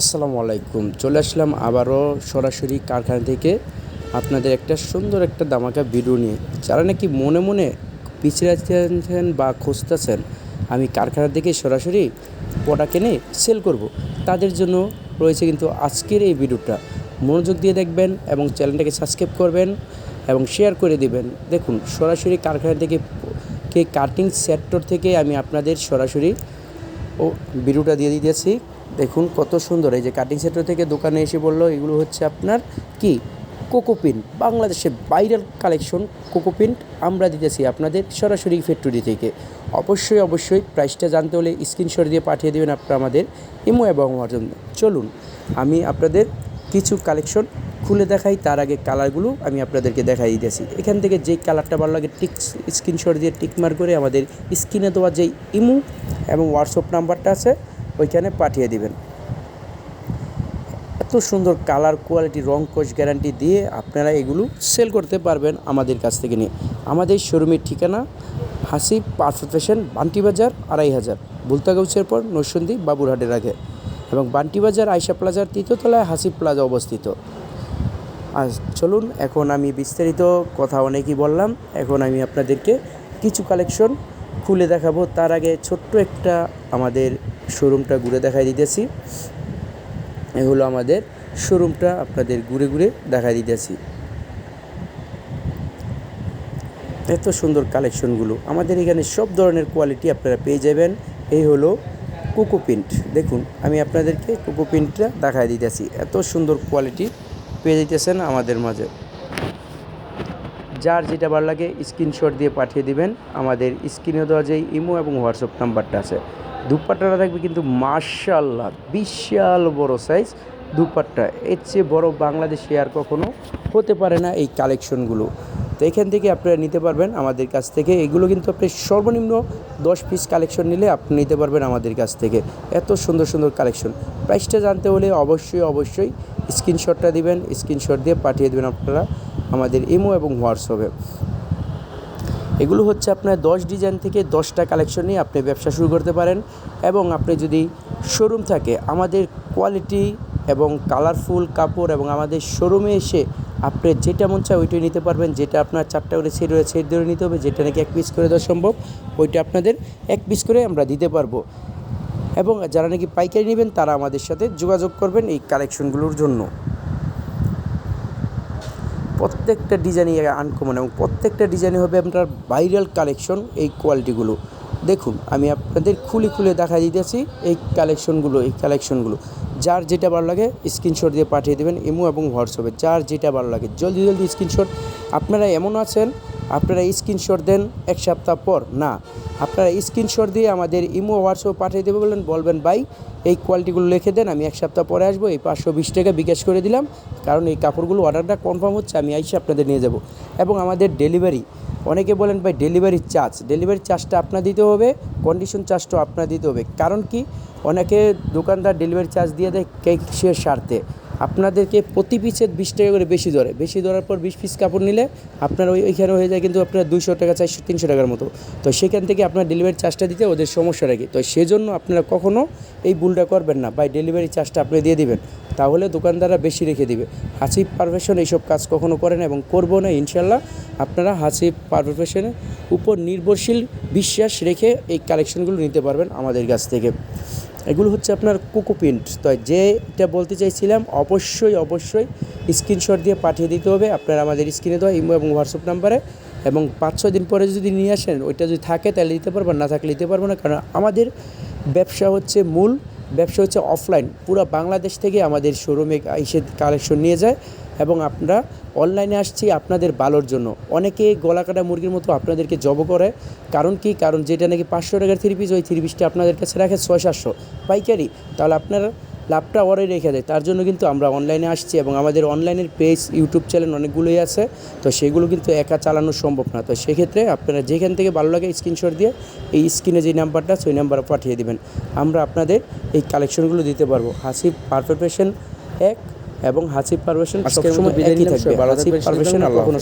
আসসালামু আলাইকুম। চলে আসলাম আবারও সরাসরি কারখানা থেকে আপনাদের একটা সুন্দর একটা দামাকা ভিডিও নিয়ে। যারা নাকি মনে মনে পিছিয়ে আছেন বা খুঁজতেছেন, আমি কারখানা থেকে সরাসরি প্রোডাক্ট এনে সেল করব। তাদের জন্য রয়েছে কিন্তু আজকের এই ভিডিওটা। মনোযোগ দিয়ে দেখবেন এবং চ্যানেলটাকে সাবস্ক্রাইব করবেন এবং শেয়ার করে দিবেন। দেখুন, সরাসরি কারখানা থেকে কে কাটিং সেক্টর থেকে আমি আপনাদের সরাসরি ও ভিডিওটা দিয়ে দিতেছি। দেখুন কত সুন্দর। এই যে কাটিং সেন্টার থেকে দোকানে এসে বলল, এগুলো হচ্ছে আপনার কি? কোকোপিন বাংলাদেশের বাইরের কালেকশন কোকোপিন আমরা দিতেছি আপনাদের সরাসরি ফ্যাক্টরি থেকে। অবশ্যই অবশ্যই প্রাইসটা জানতে হলে স্ক্রিনশট দিয়ে পাঠিয়ে দেবেন আপনারা আমাদের ইমো এবং জন্য চলুন, আমি আপনাদের কিছু কালেকশন খুলে দেখাই, তার আগে কালারগুলো আমি আপনাদেরকে দেখাই দিতেছি। এখান থেকে যেই কালারটা ভালো লাগে, টিক স্ক্রিনশট দিয়ে টিক মার করে আমাদের স্ক্রিনে দেওয়া যেই ইমো এবং হোয়াটসঅ্যাপ নাম্বারটা আছে ওইখানে পাঠিয়ে দিবেন। এত সুন্দর কালার কোয়ালিটি রং কোচ গ্যারান্টি দিয়ে আপনারা এগুলো সেল করতে পারবেন আমাদের কাছ থেকে নিয়ে। আমাদের শোরুমের ঠিকানা হাসি পারফেক্ট বান্টি বাজার, আড়াই হাজার। বুলতাগাউসের পর নরসন্দী বাবুরহাটের আগে। এবং বান্টি বাজার আয়সা প্লাজার তৃতীয়তলায় হাসিব প্লাজা অবস্থিত। আর চলুন, এখন আমি বিস্তারিত কথা অনেকই বললাম। এখন আমি আপনাদেরকে কিছু কালেকশন খুলে দেখাবো। তার আগে ছোট্ট একটা আমাদের শোরুমটা ঘুরে দেখাই দিতেছি। এ হলো আমাদের শোরুমটা আপনাদের ঘুরে ঘুরে দেখাই দিতেছি। এত সুন্দর কালেকশনগুলো। আমাদের এখানে সব ধরনের কোয়ালিটি আপনারা পেয়ে যাবেন। এই হলো কোকো প্রিন্ট। দেখুন, আমি আপনাদেরকে কোকো প্রিন্টটা দেখাই দিতেছি। এত সুন্দর কোয়ালিটি পেয়ে দিতেছেন আমাদের মাঝে। যার যেটা ভালো লাগে স্ক্রিনশট দিয়ে পাঠিয়ে দিবেন। আমাদের স্ক্রিনে দেওয়া যে ইমো এবং হোয়াটসঅ্যাপ নাম্বারটা আছে। দুপাট্টাটা থাকবে কিন্তু মার্শাল্লাহ বিশাল বড় সাইজ দুপাট্টা। এর চেয়ে বড় বাংলাদেশে আর কখনো হতে পারে না এই কালেকশনগুলো তো এখান থেকে আপনারা নিতে পারবেন আমাদের কাছ থেকে। এগুলো কিন্তু আপনি সর্বনিম্ন দশ পিস কালেকশন নিলে আপনি নিতে পারবেন আমাদের কাছ থেকে। এত সুন্দর সুন্দর কালেকশন প্রাইসটা জানতে হলে অবশ্যই অবশ্যই স্ক্রিনশটটা দিবেন স্ক্রিনশট দিয়ে পাঠিয়ে দেবেন আপনারা। আমাদের ইমো এবং হোয়াটসঅ্যাপে। এগুলো হচ্ছে আপনার দশ ডিজাইন থেকে দশটা কালেকশন নিয়ে আপনি ব্যবসা শুরু করতে পারেন এবং আপনি যদি শোরুম থাকে, আমাদের কোয়ালিটি এবং কালারফুল কাপড় এবং আমাদের শোরুমে এসে আপনি যেটা মন চায় ওইটাই নিতে পারবেন। যেটা আপনার চারটা করে সেট রয়েছে ধরে নিতে হবে, যেটা নাকি এক পিস করে দেওয়া সম্ভব, ওইটা আপনাদের এক পিস করে আমরা দিতে পারব। এবং যারা নাকি পাইকারি নেবেন, তারা আমাদের সাথে যোগাযোগ করবেন এই কালেকশনগুলোর জন্য। প্রত্যেকটা ডিজাইনই আনকমন এবং প্রত্যেকটা ডিজাইনই হবে আপনার ভাইরাল কালেকশন এই কোয়ালিটিগুলো দেখুন, আমি আপনাদের খুলে খুলে দেখা দিতেছি এই কালেকশনগুলো এই কালেকশনগুলো যার যেটা ভালো লাগে স্ক্রিনশট দিয়ে পাঠিয়ে দেবেন ইমো এবং হোয়াটসঅ্যাপে যার যেটা ভালো লাগে, জলদি জলদি স্ক্রিনশট আপনারা এমন আছেন আপনারা স্ক্রিনশট দেন এক সপ্তাহ পর? না। আপনারা স্ক্রিনশট দিয়ে আমাদের ইমো, হোয়াটসঅ্যাপ পাঠিয়ে দেবে বলেন, বলবেন, ভাই, এই কোয়ালিটিগুলো লিখে দেন, আমি এক সপ্তাহ পরে আসব, এই পাঁচশো বিশ টাকা বিকাশ করে দিলাম। কারণ এই কাপড়গুলো অর্ডারটা কনফার্ম হচ্ছে, আমি আইসে আপনাদের নিয়ে যাব। এবং আমাদের ডেলিভারি অনেকে বলেন, ভাই ডেলিভারি চার্জ ডেলিভারি চার্জটা আপনার দিতে হবে কন্ডিশন চার্জটাও আপনার দিতে হবে। কারণ কি? অনেকে দোকানদার ডেলিভারি চার্জ দিয়ে দেয় কেকের স্বার্থে আপনাদেরকে প্রতি পিসে বিশ টাকা করে বেশি ধরে। বেশি ধরার পর বিশ পিস কাপড় নিলে আপনার ওই ওইখানে হয়ে যায় কিন্তু আপনার দুশো টাকা, চারশো, তিনশো টাকার মতো। তো সেখান থেকে আপনার ডেলিভারি চার্জটা দিতে ওদের সমস্যা রাখে। তো সেজন্য আপনারা কখনও এই ভুলটা করবেন না। বা ডেলিভারি চার্জটা আপনি দিয়ে দিবেন। তাহলে দোকানদাররা বেশি রেখে দিবে। হাসিব পারফেকশন এইসব কাজ কখনো করে না এবং করব না ইনশাল্লাহ আপনারা হাসিব পারফেকশনের উপর নির্ভরশীল বিশ্বাস রেখে এই কালেকশনগুলো নিতে পারবেন আমাদের কাছ থেকে। এগুলো হচ্ছে আপনার কোকো প্রিন্ট। তো যেটা বলতে চাইছিলাম, অবশ্যই অবশ্যই স্ক্রিনশট দিয়ে পাঠিয়ে দিতে হবে। আপনারা আমাদের স্ক্রিনে দেওয়া ইমো এবং হোয়াটসঅ্যাপ নাম্বারে এবং পাঁচ, ছয় দিন পরে যদি নিয়ে আসেন, ওইটা যদি থাকে, তাহলে দিতে পারবেন না থাকলে দিতে পারব না। কারণ আমাদের ব্যবসা হচ্ছে মূল ব্যবসা হচ্ছে অফলাইন পুরো বাংলাদেশ থেকে আমাদের শোরুমে এসে কালেকশন নিয়ে যায় এবং আমরা অনলাইনে আসছি আপনাদের ভালোর জন্য। অনেকে গলা কাটা মুরগির মতো আপনাদেরকে জব করে। কারণ কি? কারণ যেটা নাকি পাঁচশো টাকার থ্রি পিস ওই থ্রি পিসটা আপনাদের কাছে রাখে ছয়, সাতশো। পাইকারি। তাহলে আপনারা লাভটা ওরাই রেখে দেয়। তার জন্য কিন্তু আমরা অনলাইনে আসছি এবং আমাদের অনলাইনের পেজ ইউটিউব চ্যানেল অনেকগুলোই আছে। তো সেগুলো কিন্তু একা চালানো সম্ভব না। তো সেক্ষেত্রে আপনারা যেখান থেকে ভালো লাগে স্ক্রিনশট দিয়ে এই স্ক্রিনে যে নাম্বারটা সেই নাম্বারে পাঠিয়ে দেবেন। আমরা আপনাদের এই কালেকশনগুলো দিতে পারব। হাসিব পারফেকশন এক এবং হাসিব আজকের মতো সবসময় একই থাকবে। হাসিব থাকবেন, আল্লাহ কখনো।